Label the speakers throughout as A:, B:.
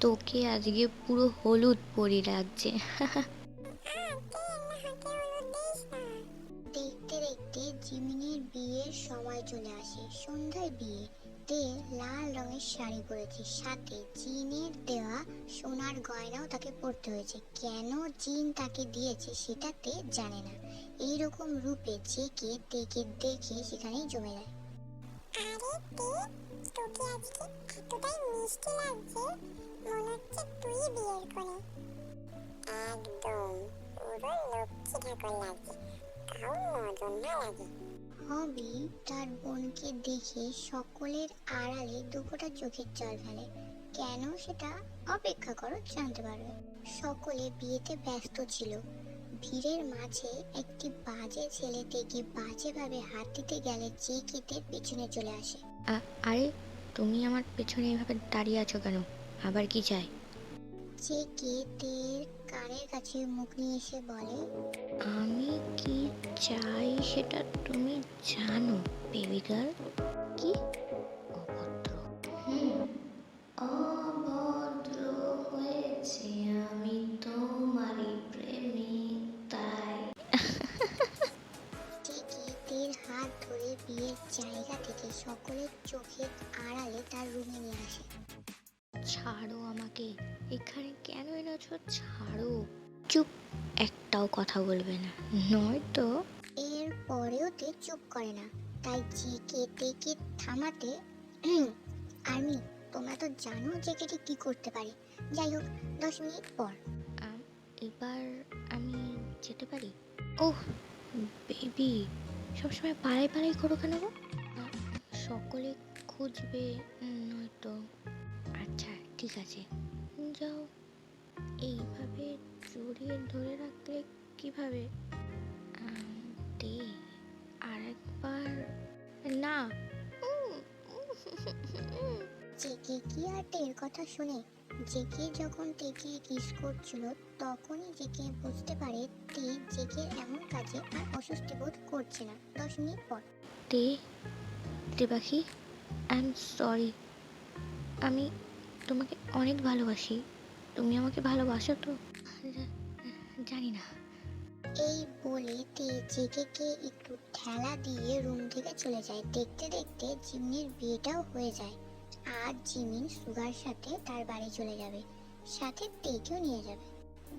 A: তোকে আজকে পুরো হলুদ পরি লাগছে।
B: দেখতে দেখতে জিমিনের বিয়ের সময় চলে আসে। সন্ধ্যায় বিয়ে তে লাল রঙের শাড়ি পরেছে। সাথে জিনের দেওয়া সোনার গয়নাও তাকে পরতে হয়েছে। কেন জিন তাকে দিয়েছে সেটা তে জানে না। এইরকম রূপে যে কে তেকে দেখে সেখানেই জমে যায়।
C: আরে তোকে আজকে এতটাই মিষ্টি লাগছে, মনে হচ্ছে তুই বিয়ের করে। একদম, পুরো লক্ষ্মী ঠাকুর লাগছে, তাও না লাগে।
B: হবি তার বোনকে দেখে সকলের আড়ালে দুপোটা চোখের জল ফেলে। কেন সেটা অপেক্ষা করো জানতে পারবে। সকলে বিয়েতে ব্যস্ত ছিল। ভিড়ের মাঝে একটি বাজে ছেলে থেকে বাজেভাবে হাত দিতে গেলে যে কেতে পেছনে চলে আসে।
A: আ- আরে তুমি আমার পেছনে এইভাবে দাঁড়িয়ে আছো কেন? আবার কি চাই?
B: যে কেতের কানের কাছে মুখ নিয়ে এসে বলে
A: আমি কি চাই সেটা তুমি জানো বেবি গার্ল কি?
B: হাত ধরে বিয়ের জায়গা থেকে সকলের চোখের আড়ালে তার রুমে নিয়ে আসে।
A: ছাড়ো আমাকে, এখানে কেন এনেছো? ছাড়ো। চুপ, একটাও কথা বলবে না। নয়তো।
B: এর পরেও তে চুপ করে না। তাই জেকে তেকে থামাতে আর্মি, তোমরা তো জানো জেকেটি কি করতে পারে। যাই হোক, দশ মিনিট পর।
A: এবার আমি যেতে পারি? Oh, baby. সবসময় পাড়ায় পাড়ায় করো কেন গো? সকলে খুঁজবে নয়তো। আচ্ছা ঠিক আছে। যাও। এইভাবে জড়িয়ে ধরে রাখলে কীভাবে? আরেকবার। দে আর একবার না
B: জেকে কি আর টের কথা শুনে জেকে যখন তেকে কিস করছিল তখনই জেকে বুঝতে পারে তে জেকের এমন কাজে আর অস্বস্তি বোধ করছে না। দশ মিনিট পর।
A: তে তে পাখি আই এম সরি আমি তোমাকে অনেক ভালোবাসি। তুমি আমাকে ভালোবাসো তো? জানি না।
B: এই বলে তে জেকেকে একটু ঠেলা দিয়ে রুম থেকে চলে যায়। দেখতে দেখতে জিমিনের বিয়েটাও হয়ে যায়। আর জিমিন সুগার সাথে তার বাড়ি চলে যাবে। সাথে তেকেও নিয়ে যাবে।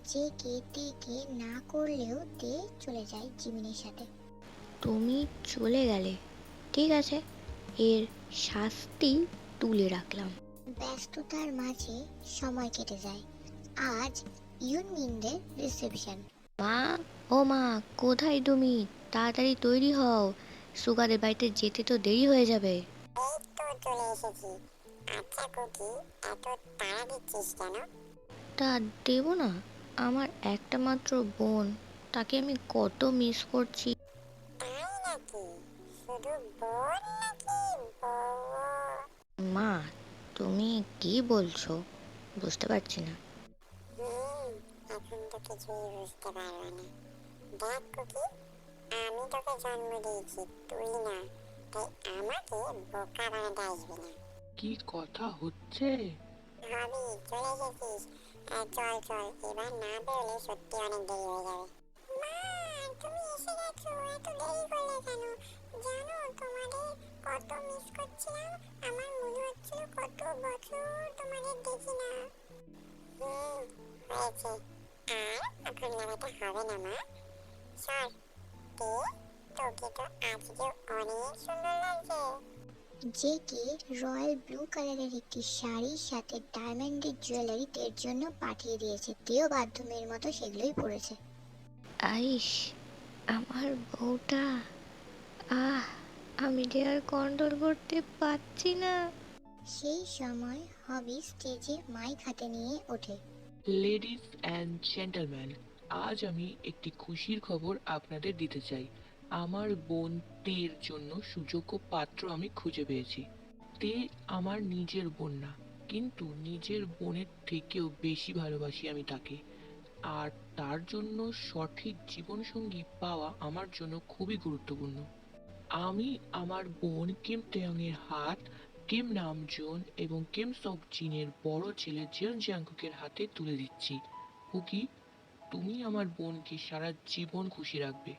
B: যে কে তেকে না করলেও তে চলে যায় জিমিনের সাথে।
A: তুমি চলে গেলে ঠিক আছে? এর শাস্তি তুলে রাখলাম।
B: ব্যস্ততার মাঝে সময় কেটে যায়। আজ ইউনমিনদের রিসেপশন
A: মা ও মা কোথায় তুমি? তাড়াতাড়ি তৈরি হও। সুগারের বাড়িতে যেতে তো দেরি হয়ে যাবে।
C: এই তো চলে এসেছি। আচ্ছা কুকি এত তাড়া দিচ্ছিস কেন?
A: তা দেবো না আমার একটা মাত্র বোন তাকে আমি কত মিস করছি।
C: তাই নাকি? শুধু বোন নাকি বউ?
A: মা তুমি কি বলছো? বুঝতে পারছি না।
C: হুম এখন তো কিছুই বুঝতে পারব না। দেখ কুকি আমি তোকে জন্ম দিয়েছি তুই না। তাই আমাকে বোকা বানাতে আসবি না।
D: কি কথা হচ্ছে?
C: ভাবি চলে এসেছিস আহ, চল চল এবার না বেরোলে সত্যি অনেক দেরি হয়ে যাবে। না। হুম আর তো আজকে অনেক সুন্দর লাগছে।
B: যে কে রয়্যাল ব্লু কালারের একটি শাড়ির সাথে ডায়মন্ডের জুয়েলারি তের জন্য পাঠিয়ে দিয়েছে। তেও বাধ্যমের মতো সেগুলোই পরেছে।
A: আইস আমার বউটা। আহ আমি যে আর কন্ট্রোল করতে পারছি না।
B: সেই সময় হবি স্টেজে মাইক হাতে নিয়ে ওঠে।
D: লেডিস অ্যান্ড জেন্টলম্যান আজ আমি একটি খুশির খবর আপনাদের দিতে চাই। আমার বোন তের জন্য সুযোগ্য পাত্র আমি খুঁজে পেয়েছি। তে আমার নিজের বোন না কিন্তু নিজের বোনের থেকেও বেশি ভালোবাসি আমি তাকে। আর তার জন্য সঠিক জীবনসঙ্গী পাওয়া আমার জন্য খুবই গুরুত্বপূর্ণ। আমি আমার বোন কিম তেয়ংয়ের হাত, কিম নামজুন এবং কিম সক জিনের বড় ছেলে জিয়ন জাংকুকের হাতে তুলে দিচ্ছি। কুকি তুমি আমার বোনকে সারা জীবন খুশি রাখবে।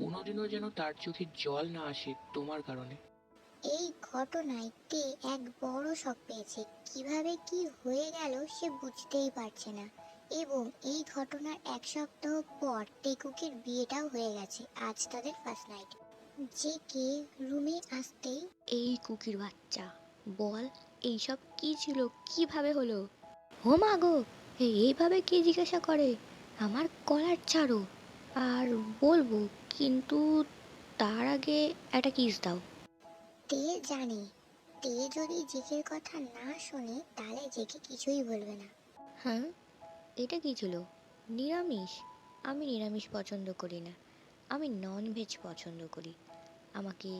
D: কোনোদিনও যেন তার চোখে জল না আসে তোমার কারণে।
B: এই ঘটনায় তে এক বড় শক পেয়েছে। কীভাবে কি হয়ে গেল সে বুঝতেই পারছে না। এবং এই ঘটনার এক সপ্তাহ পর টেকুকের বিয়েটাও হয়ে গেছে আজ তাদের ফার্স্ট নাইট যে কে রুমে আসতেই
A: এই কুকির বাচ্চা বল এইসব কি ছিল? কীভাবে হলো? ও মা গো এইভাবে কে জিজ্ঞাসা করে? আমার কলার ছাড়ো। আর বলব কিন্তু তার আগে একটা কিস দাও।
B: তে জানে তে যদি জেকের কথা না শোনে তাহলে জেকে কিছুই বলবে না।
A: হ্যাঁ এটা কি ছিল? নিরামিষ? আমি নিরামিষ পছন্দ করি না। আমি নন ভেজ পছন্দ করি। আমাকে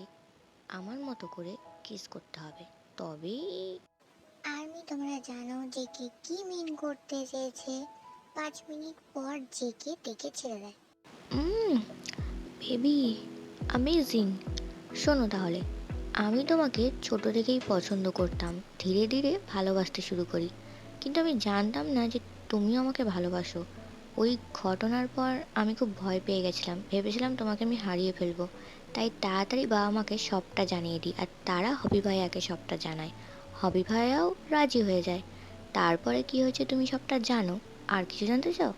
A: আমার মতো করে কিস করতে হবে। তবেই
B: আর্মি তোমরা জানো যে কে কি মিন করতে চেয়েছে। পাঁচ মিনিট পর জেকে টেকে ছেড়ে দেয়।
A: বেবি অ্যামেজিং শোনো তাহলে, আমি তোমাকে ছোট থেকেই পছন্দ করতাম, ধীরে ধীরে ভালোবাসতে শুরু করি। কিন্তু আমি জানতাম না যে তুমিও আমাকে ভালোবাসো। ওই ঘটনার পর আমি খুব ভয় পেয়ে গেছিলাম, ভেবেছিলাম তোমাকে আমি হারিয়ে ফেলব। তাই তাড়াতাড়ি বাবা মাকে সবটা জানিয়ে দিই, আর তারা হবি ভাইয়াকে সবটা জানায়। হবি ভাইয়াও রাজি হয়ে যায়। তারপরে কি হয়েছে তুমি সবটা জানো? আর কিছু জানতে চাও?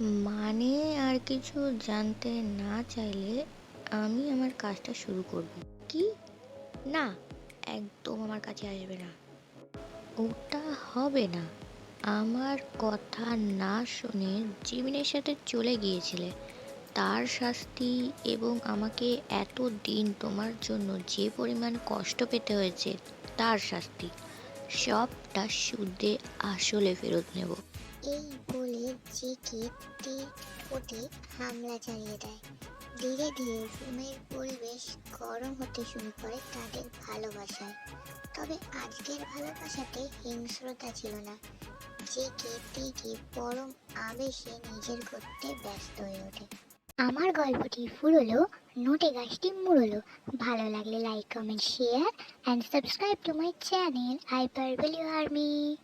A: মানে আর কিছু জানতে না চাইলে আমি আমার কাজটা শুরু করব। কি? না, একদম আমার কাছে আসবে না। ওটা হবে না। আমার কথা না শুনে জিমিনের সাথে চলে গিয়েছিলে। তার শাস্তি এবং আমাকে এত দিন তোমার জন্য যে পরিমাণ কষ্ট পেতে হয়েছে, তার শাস্তি। সবটা সুদে আসলে ফেরত নেব।
B: এই বলে জেকে তে ওতে হামলা চালিয়ে দেয়। ধীরে ধীরে রুমের পরিবেশ গরম হতে শুরু করে তাদের ভালোবাসায়। তবে আজকের ভালোবাসাতে হিংস্রতা ছিল না। জেকে টিকে পরম আবেশে নিজের করতে ব্যস্ত হয়ে ওঠে। আমার গল্পটি ফুরলো নোটে গাছটি মুড়লো ভালো লাগলে like comment share and subscribe to my channel hyper value army